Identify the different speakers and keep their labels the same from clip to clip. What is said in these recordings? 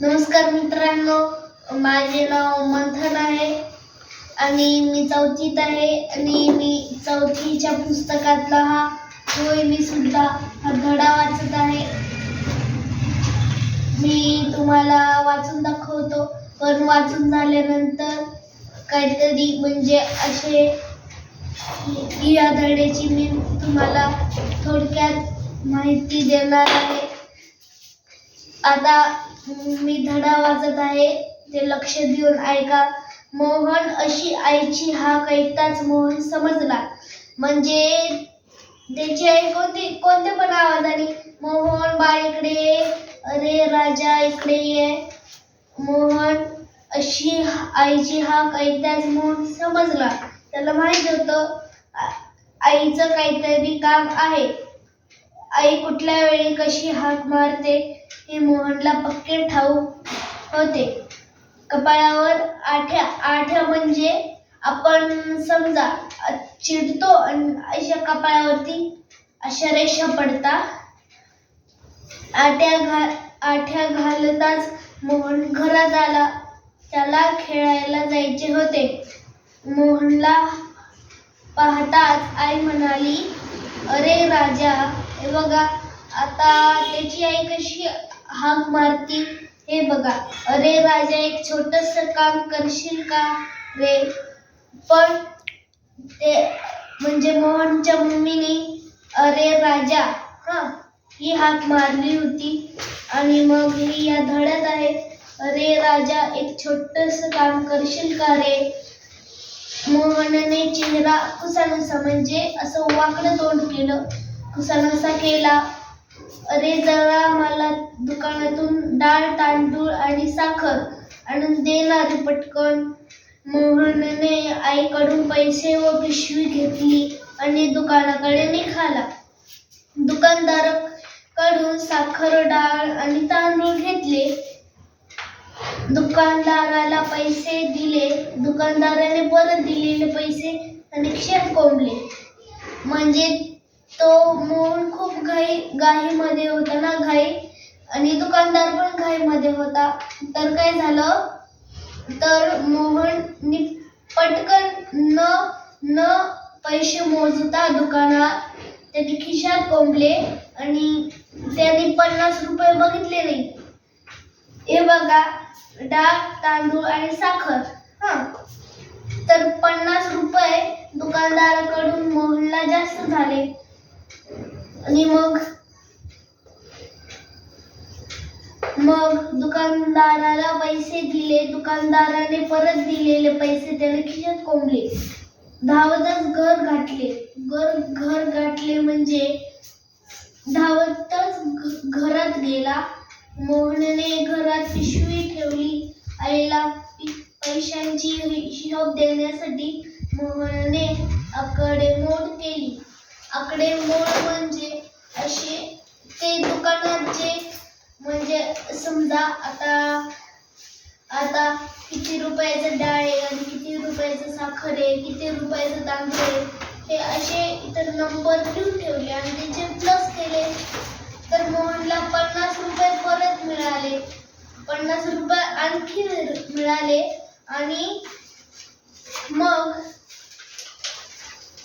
Speaker 1: नमस्कार मित्रांनो माझे नाव मंथन आहे आणि मी चौथीत आहे आणि मी चौथीच्या पुस्तकातला हा होय मी सुद्धा हा धडा वाचत आहे. मी तुम्हाला वाचून दाखवतो पण वाचून झाल्यानंतर काहीतरी म्हणजे असे या धड्याची मी तुम्हाला थोडक्यात माहिती देणार आहे. आता मी धडा वाजत आहे. ते लक्ष देऊन ऐका. मोहन अशी आईची हाक ऐकताच मोहन समजला म्हणजे त्याची आई कोणती? कोणत्या पण आवाजाने मोहन बाळ इकडे अरे राजा इकडे ये. मोहन अशी हा- आईची हाक ऐकताच मोहन समजला त्याला माहीत होतं आईचं काहीतरी काम आहे. आई कुठल्या वेळी कशी हाक मारते? हे मोहनला पक्के ठाऊक होते. कपाळावर आठ्या आठ्या म्हणजे आपण समजा चिडतो अशा कपाळावरती अशा रेषा पडता. आठ्या घा आठ्या घालताच मोहन घरात आला त्याला खेळायला जायचे होते. मोहनला पाहताच आई म्हणाली अरे राजा हे बघा आता त्याची आई कशी हाक मारती. हे बघा अरे राजा एक छोटस काम करशील का रे? पण ते म्हणजे मोहनच्या मम्मीने अरे राजा हा ही हाक मारली होती. आणि मग ही या धड्यात आहे. अरे राजा एक छोटस काम करशील का रे? मोहनने चेहरा कुसानुसा म्हणजे असं वाकडं तोंड केलं. कुसानसा केला. अरे जरा मला दुकानातून डाळ तांदूळ आणि साखर आणून देणार पटकन. मोहनने आईकडून पैसे व पिशवी घेतली आणि दुकानाकडे निघाला. दुकानदाराकडून साखर डाळ आणि तांदूळ घेतले. दुकानदाराला पैसे दिले. दुकानदाराने परत दिलेले पैसे आणि खिशात कोंबले. म्हणजे तो मोहन खूप घाई घाईमध्ये होता ना घाई. आणि दुकानदार पण घाईमध्ये होता. तर काय झालं? तर मोहन पटकन न न पैसे मोजता दुकानात त्यांनी खिशात कोंबले आणि त्यांनी पन्नास रुपये बघितले नाही. हे बघा डाळ तांदूळ आणि साखर हा. तर पन्नास रुपये दुकानदाराकडून मोहनला जास्त झाले. आणि मग मग दुकानदाराला पैसे दिले दुकानदाराने परत दिलेले पैसे त्याने खिशात कोंबले. धावतच घर गाठले. घर घर गाठले म्हणजे धावतच घरात गेला. मोहनने घरात पिशवी ठेवली. आईला पैशांची हिशोब देण्यासाठी मोहनने आकडेमोड केली. आकडेमोड म्हणजे असे ते दुकानात जे म्हणजे समजा आता आता किती रुपयाचं डाळ आहे आणि किती रुपयाचं साखर आहे किती रुपयाचं तांदूळ आहे हे असे इतर नंबर लिहून ठेवले आणि त्याचे प्लस केले. तर मोहनला पन्नास रुपये परत मिळाले. पन्नास रुपये आणखी मिळाले आणि मग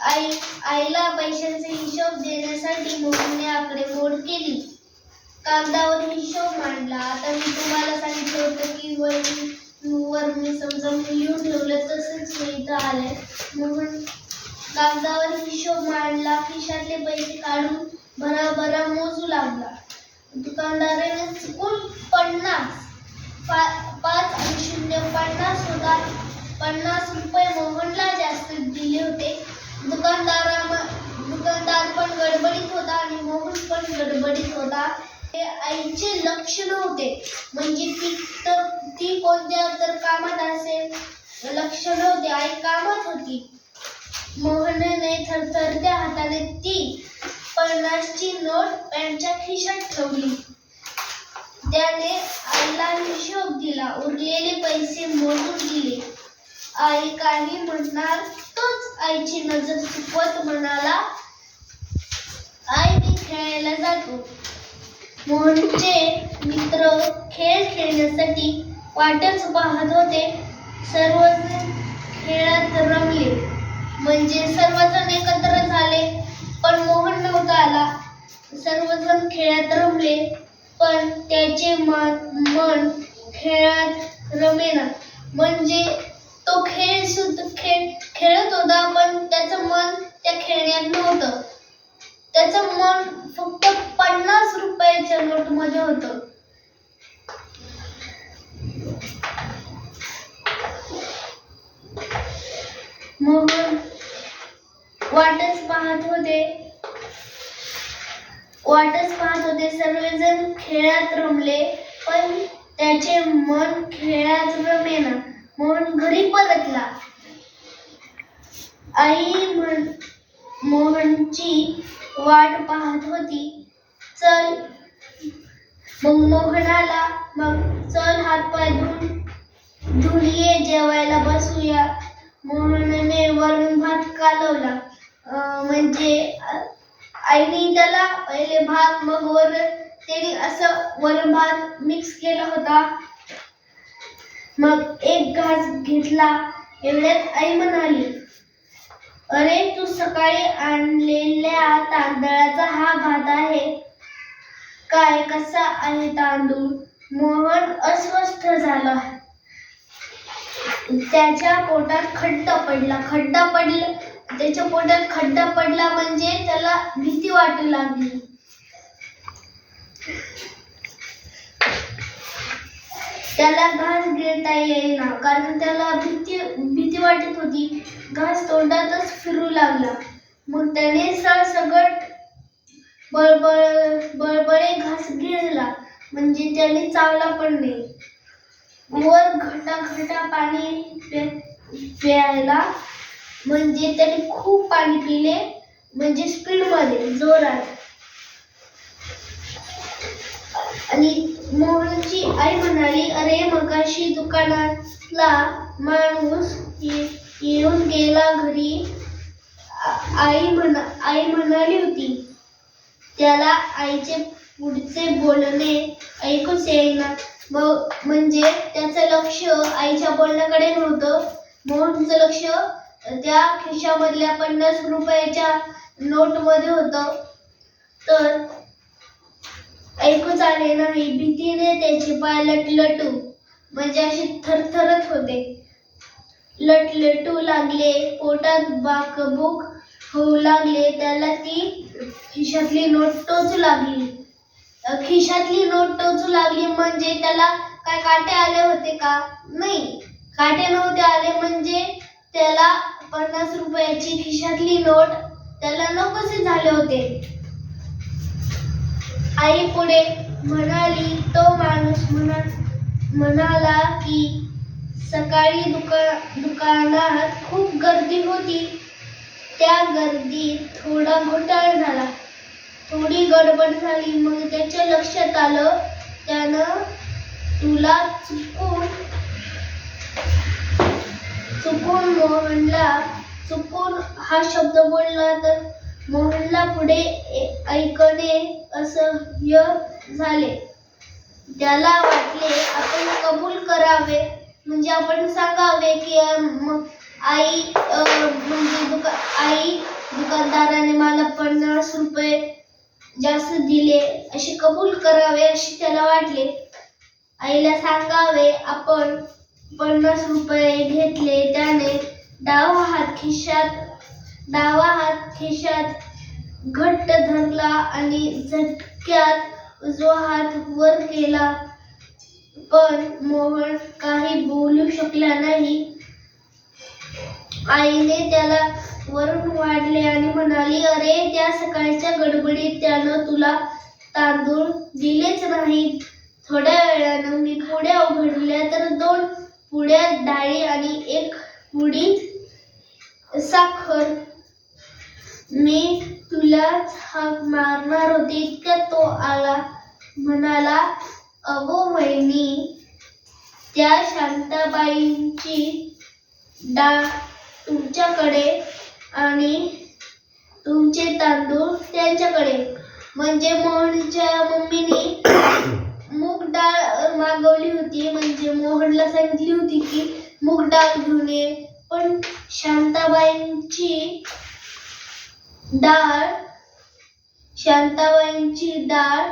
Speaker 1: आई आईला पैशांचा हिशोब देण्यासाठी मोहनने आकडेमोड केली. कागदावर हिशोब मांडला. आता मी तुम्हाला सांगितलं होतं की वर वर मी समजा मी लिहून ठेवलं तसंच मी इथं आलंय. मोहन कागदावर हिशोब मांडला. खिशातले पैसे काढून भराभरा मोजू लागला. दुकानदाराने चुकून पन्नास पा- पाच आणि शून्य पन्नास होता पन्नास रुपये मोहनला जास्त दिले होते. दुकानदारा दुकानदार पण गडबडीत होता आणि मोहन पण गडबडीत होता. ते आईचे लक्ष नव्हते म्हणजे ती तर ती कोणत्या तर कामात असेल? लक्ष नव्हते आई कामात होती. मोहनने थरथरत्या हाताने ती पन्नासची नोट पॅन्टच्या खिशात ठेवली. त्याने आईला हिशोब दिला. उरलेले पैसे मोजून दिले. आई काही म्हणणार आईची नजर चुकवत म्हणाला आई मी खेळायला जातो. मोहनचे मित्र खेळ खेळण्यासाठी वाटच पाहत होते. सर्वजण खेळात रमले. म्हणजे सर्वजण एकत्र झाले पण मोहन नव्हता आला. सर्वजण खेळात रमले पण त्याचे मन मन खेळात रमेना. म्हणजे तो खेळ सुद्धा खेळ खेळत होता पण त्याचं मन त्या खेळण्यात नव्हतं. त्याचं मन फक्त पन्नास रुपयाच्या नोटमध्ये होतं. मोहन वाटच पाहत होते. वाटच पाहत होते. सर्वजण खेळात रमले पण त्याचे मन खेळात रमेना. मोहन घरी परतला. आई म्हण मोहनची वाट पाहत होती. चल. मग मोहनाला मग चल हात पाय धुवून धुलिये जेवायला बसूया. मोहनने वरून भात कालवला. म्हणजे आईने त्याला पहिले भात मग वर त्याने असं वरण भात मिक्स केला होता. मग एक घास घेतला. एवढ्यात आई म्हणाली अरे तू सकाळी आणलेल्या तांदळाचा हा भात आहे. काय कसा आहे तांदूळ? मोहन अस्वस्थ झाला. त्याच्या पोटात खड्डा पडला. खड्डा पडला त्याच्या पोटात खड्डा पडला म्हणजे त्याला भीती वाटू लागली. त्याला घास गिळता येईना. कारण त्याला भीती भीती वाटत होती. घास तोंडातच फिरू लागला. मग त्याने सरसगट बळबळ बळबळे घास गिळला. म्हणजे त्याने चावला पण नाही. वर घटा घटा पाणी प्यायला. म्हणजे त्याने खूप पाणी पिले. म्हणजे स्पीडमध्ये जोरात. आणि मोहनची आई म्हणाली अरे मगाशी दुकानातला माणूस ये- येऊन गेला घरी. आई म्हणा आई म्हणाली होती त्याला आईचे पुढचे बोलणे ऐकूच येईना. मग म्हणजे त्याचं लक्ष आईच्या बोलण्याकडे नव्हतं. मोहनचं लक्ष त्या खिशामधल्या पन्नास रुपयाच्या नोटमध्ये होतं. तर ऐकूच आले नाही भीतीने त्याचे पाय लटलटू म्हणजे असे थरथरत होते. लटलटू लागले पोटात बाकबूक होऊ लागले त्याला ती खिशातली नोट टोचू लागली. खिशातली नोट टोचू लागली म्हणजे त्याला काय काटे आले होते का? नाही. काटे नव्हते आले म्हणजे त्याला पन्नास रुपयाची खिशातली नोट त्याला नकोसे झाले होते. आई पुढे म्हणाली तो माणूस म्हणा म्हणाला की सकाळी दुका दुकानात खूप गर्दी होती. त्या गर्दीत थोडा घोटाळा झाला. थोडी गडबड झाली. मग त्याच्या लक्षात आलं त्यानं तुला चुकून चुकून मोहनला चुकून हा शब्द बोलला तर मोहनला पुढे ए- ऐकणे असह्य झाले. त्याला वाटले आपण कबूल करावे. म्हणजे आपण सांगावे की आई म्हणजे दुका आई दुकानदाराने मला पन्नास रुपये जास्त दिले. असे कबूल करावे असे त्याला वाटले. आईला सांगावे आपण पन्नास रुपये घेतले. त्याने डावा हात खिशात डावा हात खिशात घट्ट धरला आणि झटक्यात उजवा हात वर केला. पण मोहन काही बोलू शकला नाही. आईने त्याला वरून वाढले आणि म्हणाली अरे त्या सकाळच्या गडबडीत त्यानं तुला तांदूळ दिलेच नाहीत. थोड्या वेळानं मी पुड्या उघडल्या तर दोन पुड्या डाळी आणि एक पुडी साखर. मी तुलाच हाक मारणार होते इतक्यात तो आला म्हणाला अगो वहिनी त्या शांताबाईंची डा तुमच्याकडे आणि तुमचे तांदूळ त्यांच्याकडे. म्हणजे मोहनच्या मम्मीने मूग डाळ मागवली होती. म्हणजे मोहनला सांगितली होती की मूग डाळ घेऊन ये. पण शांताबाईंची डाळ शांताबाईंची डाळ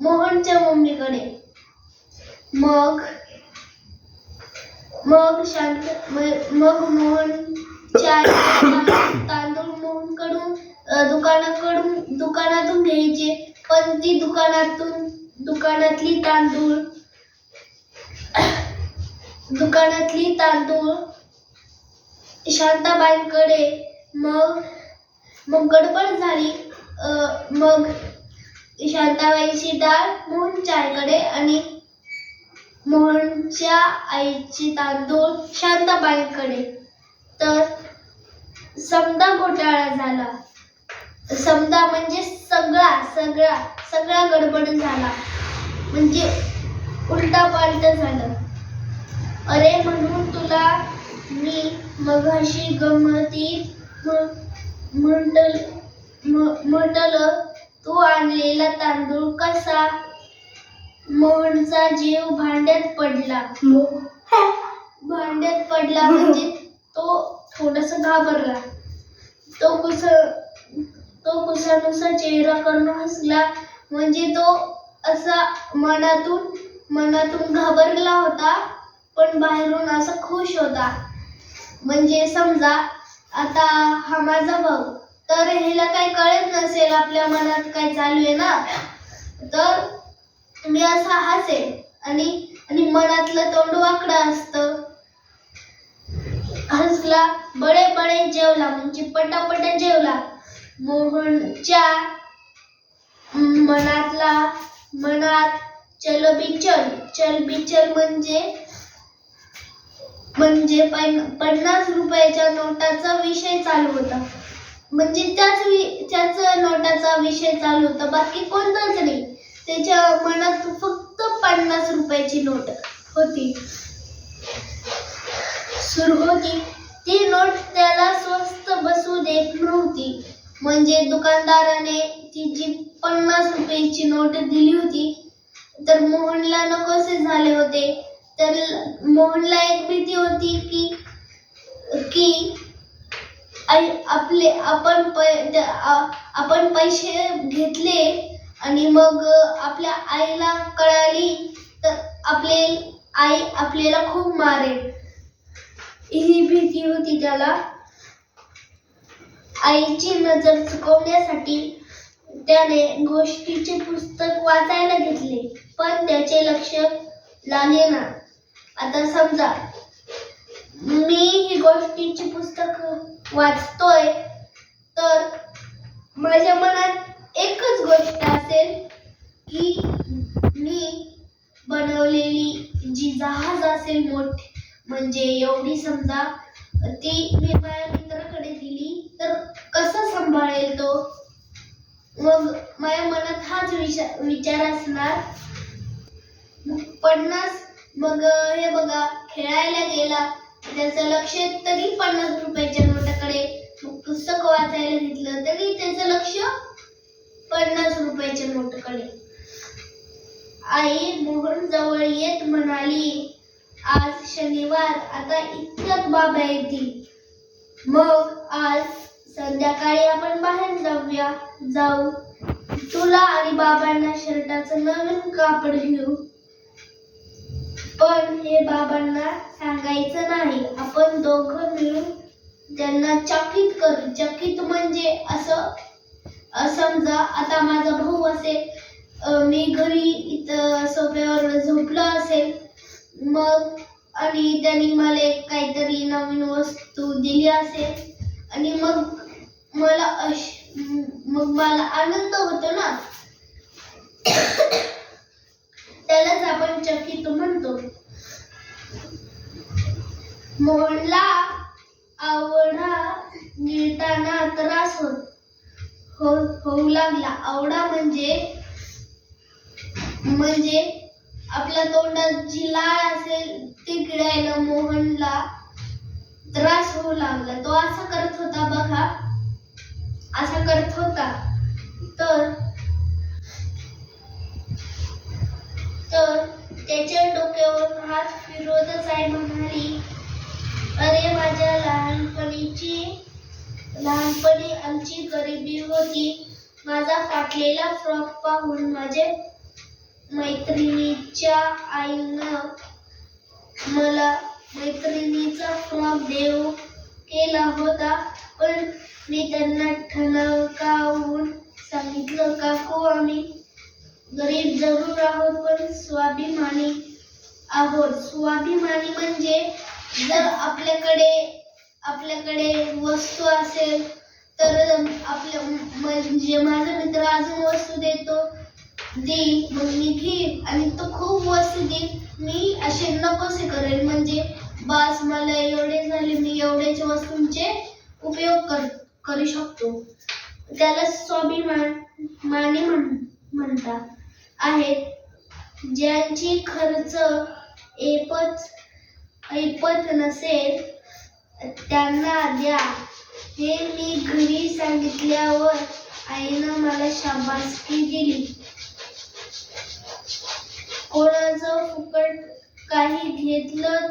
Speaker 1: मोहनच्या मम्मीकडे. मग मग शांत मग मोहन तांदूळ मोहनकडून दुकानाकडून दुकानातून घ्यायचे. पण ती दुकानातून दुकानातली तांदूळ दुकानातली तांदूळ शांताबाईंकडे. मग मग गडबड झाली. मग शांताबाईची डाळ मोहनच्या चायकडे आणि मोहनच्या आईची तांदूळ शांताबाईकडे. तर समदा घोटाळा झाला. समजा म्हणजे सगळा सगळा सगळा गडबड झाला. म्हणजे उलटा पालट झालं. अरे म्हणून तुला मी मगाशी गमती म्हटल म्हटल तू आणलेला तांदूळ कसा? मोहनचा जीव भांड्यात पडला. भांड्यात पडला म्हणजे तो थोडस घाबरला. तो कुस तो कुसानुसा चेहरा करून हसला म्हणजे तो असा मनातून मनातून घाबरला होता पण बाहेरून असा खुश होता. म्हणजे समजा आता हा माझा भाऊ. तर हिला काही कळत नसेल आपल्या मनात काय चालू आहे ना? तर मी असा हसे आणि आणि मनातलं तोंड वाकडं असतं. हसला बडे बडे जेवला म्हणजे पटापट जेवला. मोहनच्या मनातला मनात चल बिचल चल बिचल म्हणजे म्हणजे पन्नास रुपयाच्या नोटाचा विषय चालू होता. म्हणजे त्याच त्याच नोटाचा विषय चालू होता. बाकी कोणताच नाही. त्याच्या मनात फक्त पन्नास रुपयाची नोट होती. सुरू होती. ती नोट त्याला स्वस्त बसू देत नव्हती. म्हणजे दुकानदाराने ती जी पन्नास रुपयाची नोट दिली होती. तर मोहनला नकोसे झाले होते. तर मोहनला एक भीती होती की की आई- आपले आपण पै- त्या- आपण पैसे घेतले आणि मग आपल्या आईला कळाली तर आपले आई आपल्याला खूप मारेल. ही भीती होती त्याला. आईची नजर चुकवण्यासाठी त्याने गोष्टीचे पुस्तक वाचायला घेतले पण त्याचे लक्ष लागेना. आता समजा मी ही गोष्टीची पुस्तक वाचतोय तर माझ्या मनात एकच गोष्ट असेल की मी बनवलेली जी जहाज असेल मोठी म्हणजे एवढी समजा ती मी माझ्या मित्राकडे दिली तर कसं सांभाळेल तो? मग माझ्या मनात हाच विचार विचार असणार. मग पन्नास मग हे बघा खेळायला गेला त्याचं लक्ष तरी पन्नास रुपयाच्या नोटाकडे. मग पुस्तक वाचायला घेतलं तरी त्याचं लक्ष पन्नास रुपयाच्या नोटकडे. आई मोहन जवळ येत म्हणाली आज शनिवार आता इतक्यात बाबा येतील मग आज संध्याकाळी आपण बाहेर जाऊया जाऊ. तुला आणि बाबांना शर्टाचं नवीन कापड घेऊ. पण हे बाबांना सांगायचं नाही. आपण दोघं मिळून त्यांना चकित करू. चकित म्हणजे असं समजा आता माझा भाऊ असेल मी घरी इथं सोफ्यावर झोपलो असेल मग आणि त्यांनी मला एक काहीतरी नवीन वस्तू दिली असेल आणि मग मला अश मग मला आनंद होतो ना. त्यालाच आपण चकित म्हणतो. मोहनला आवडा गिळताना त्रास होत हो होऊ लागला. आवडा म्हणजे म्हणजे आपल्या तोंडात जी लाळ असेल ती गिळायला मोहनला त्रास होऊ लागला. तो असं करत होता बघा. असा करत होता. तर तर त्याच्या डोक्यावर हात फिरवतच आई म्हणाली. अरे माझ्या लहानपणीची लहानपणी आमची गरिबी होती. माझा फाटलेला फ्रॉक पाहून माझे मैत्रिणीच्या आईनं मला मैत्रिणीचा फ्रॉक देऊ केला होता पण मी त्यांना ठणकावून सांगितलं काकू आम्ही गरीब जरूर आहोत पण स्वाभिमानी आहोत. स्वाभिमानी म्हणजे जर आपल्याकडे आपल्याकडे वस्तू असेल तर आपल्या म्हणजे माझा मित्र अजून वस्तू देतो. देईल मग मी घेईन. आणि तो खूप वस्तू देईल. मी असे नकोसे करेल म्हणजे बास मला एवढे झाले मी एवढेच वस्तूंचे उपयोग कर करू शकतो. त्याला स्वाभिमान माने म्हण म्हणतात. आहेत. ज्यांची खर्च एपच ऐपत नसेल त्यांना द्या. हे मी घरी सांगितल्यावर आईनं मला शाबासकी दिली. कोणाचं फुकट काही घेतलं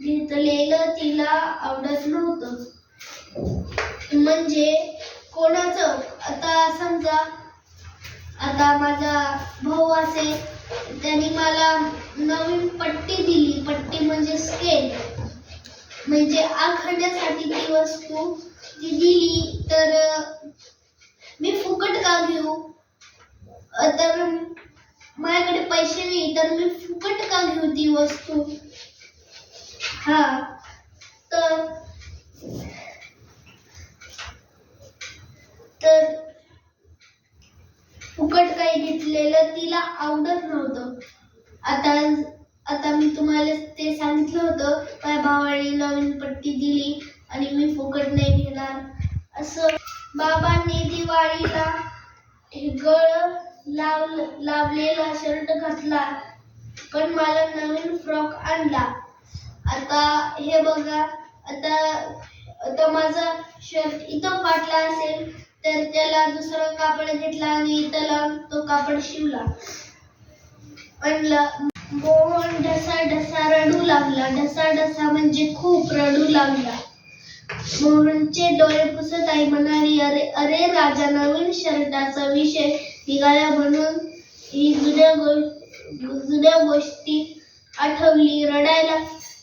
Speaker 1: घेतलेलं तिला आवडत नव्हतं. म्हणजे कोणाचं? आता समजा आता माझा भाऊ असेल त्यांनी मला नवीन पट्टी दिली. पट्टी म्हणजे स्केल म्हणजे आखण्यासाठी ती वस्तू ती दिली तर मी फुकट का घेऊ? तर माझ्याकडे पैसे नाही तर मी फुकट का घेऊ ती वस्तू? हा. तर तर फुकट काही घेतलेलं तिला आवडत नव्हतं. आता आता मी तुम्हाला ते सांगितलं होतं माझ्या भावाने नवीन पट्टी दिली आणि मी फुकट नाही घेणार. असं बाबांनी दिवाळीला हे गळ लाव लावलेला शर्ट घातला पण मला नवीन फ्रॉक आणला. आता हे बघा आता आता माझा शर्ट इथं फाटला असेल तर त्याला दुसरं कापड घेतला आणि त्याला तो कापड शिवला. आणला मोहन ढसा ढसा रडू लागला. ढसा ढसा म्हणजे खूप रडू लागला. मोहनचे डोळे पुसत आई म्हणाली अरे अरे राजा नवीन शर्टाचा विषय निघाला म्हणून ही जुन्या गो जुन्या गोष्टी आठवली. रडायला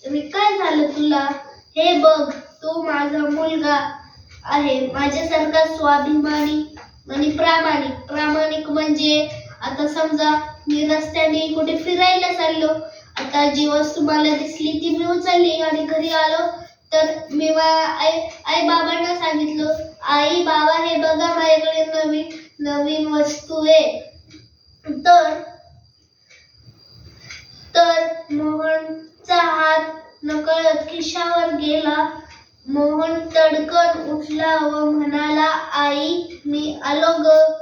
Speaker 1: काय झालं तुला? हे बघ तू माझा मुलगा आहे. माझ्यासारखा स्वाभिमानी आणि प्रामाणिक. प्रामाणिक म्हणजे आता समजा मी रस्त्याने कुठे फिरायला चाललो आता जी वस्तू मला दिसली ती मी उचलली आणि घरी आलो तर मी मा- आई आई बाबांना सांगितलं आई बाबा हे बघा माझ्याकडे नवीन नवीन वस्तू आहे. तर तर मोहनचा हात नकळत खिशावर गेला. मोहन तडकन उठला व म्हणाला आई मी आलो ग.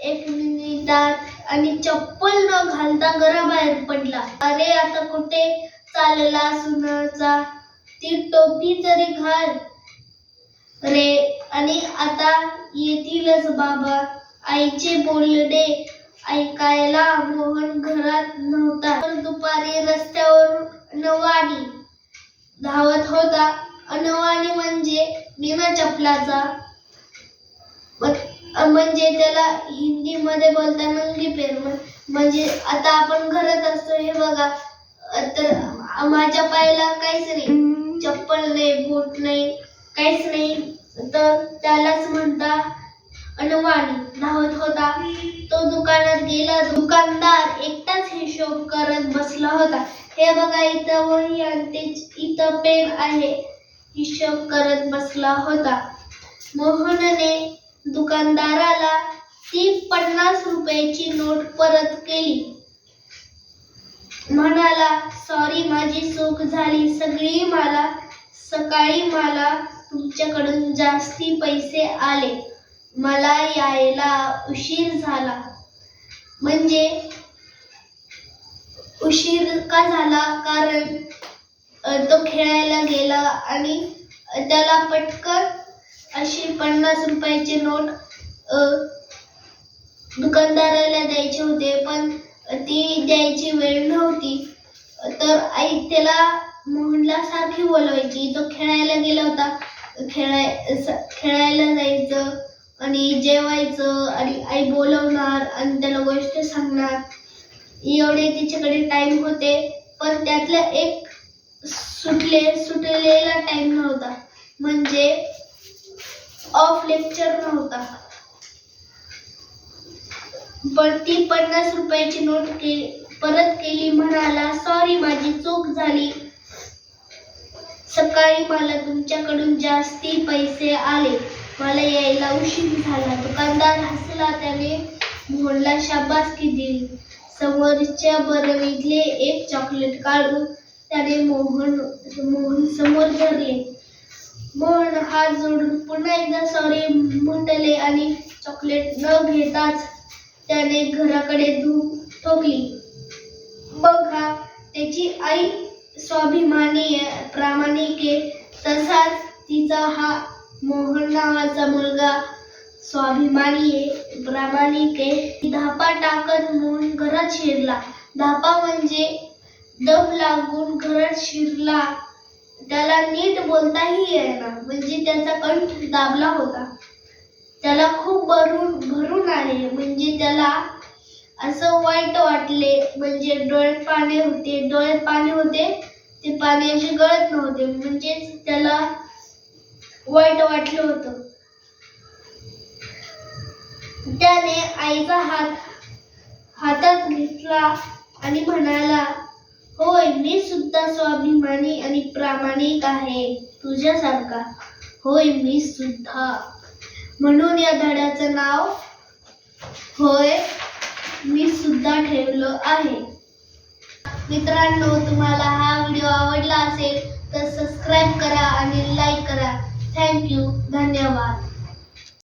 Speaker 1: एक मिनिटात आणि चप्पल न घालता घराबाहेर पडला. अरे आता कुठे चालला सुनाचा? ती टोपी तरी घाल. रे आणि आता येतीलच बाबा. आईचे बोलणे ऐकायला मोहन घरात नव्हता. दुपारी रस्त्यावर नवाडी धावत होता. अनवाणी म्हणजे बिना चपलाचा. म्हणजे त्याला हिंदी मध्ये बोलता नंगी पेर म्हणजे आता आपण घरात असतो हे बघा. तर माझ्या पायाला काहीच नाही. चप्पल नाही बूट नाही काहीच नाही. तर त्यालाच म्हणता अनवाणी धावत होता. तो दुकानात गेला. दुकानदार एकटाच हिशोब करत बसला होता. हे बघा इथं वही आणि ते- इथं पेन आहे. हिशोब करत बसला होता. मोहनने दुकानदाराला ती पन्नास रुपयाची नोट परत केली. म्हणाला सॉरी माझी चूक झाली. सगळी मला सकाळी मला तुमच्याकडून जास्ती पैसे आले. मला यायला उशीर झाला. म्हणजे उशीर का झाला? कारण तो खेळायला गेला आणि त्याला पटकन अशी पन्नास रुपयाची नोट दुकानदाराला द्यायचे होते. पण ती द्यायची वेळ नव्हती. तर आई त्याला मोहनला सारखी बोलवायची. तो खेळायला गेला होता. खेळाय स- खेळायला जायचं आणि जेवायचं आणि आई बोलवणार आणि त्याला गोष्ट सांगणार. एवढे तिच्याकडे टाइम होते. पण त्यातला एक सुटले सुटलेला टाइम नव्हता. म्हणजे ऑफ लेक्चर नव्हता. पण ती पन्नास रुपयाची नोट के परत केली म्हणाला सॉरी माझी चूक झाली. सकाळी मला तुमच्याकडून जास्ती पैसे आले. मला यायला उशीर झाला. दुकानदार हसला त्याने मोहनला शाबासकी दिली. समोरच्या बरवीतले एक चॉकलेट काढून त्याने मोहन मोहन समोर धरले. मोहन हात जोडून पुन्हा एकदा सॉरी म्हटले आणि चॉकलेट न घेताच त्याने घराकडे धूप ठोकली. बघा त्याची आई स्वाभिमानी आहे प्रामाणिक आहे तसाच तिचा हा मोहन नावाचा मुलगा स्वाभिमानी आहे प्रामाणिक आहे. धापा टाकत मोहन घरात शिरला. धापा म्हणजे दम लागून घरात शिरला. त्याला नीट बोलताही येईना. म्हणजे त्याचा कंठ दाबला होता. त्याला खूप भरून भरून आले. म्हणजे त्याला असं वाईट वाटले. म्हणजे डोळे पाणी होते. डोळे पाणी होते. ते पाणी असे गळत नव्हते. म्हणजेच त्याला वाईट वाटलं होतं. त्याने आईचा हात हातात घेतला आणि म्हणाला होय मी सुद्धा स्वाभिमानी आणि प्रामाणिक आहे तुझ्यासारखा. होय मी सुद्धा. म्हणून या धड्याचं नाव होय मी सुद्धा ठेवलं आहे. मित्रांनो तुम्हाला हा व्हिडिओ आवडला असेल तर सबस्क्राईब करा आणि लाईक करा. थँक्यू धन्यवाद.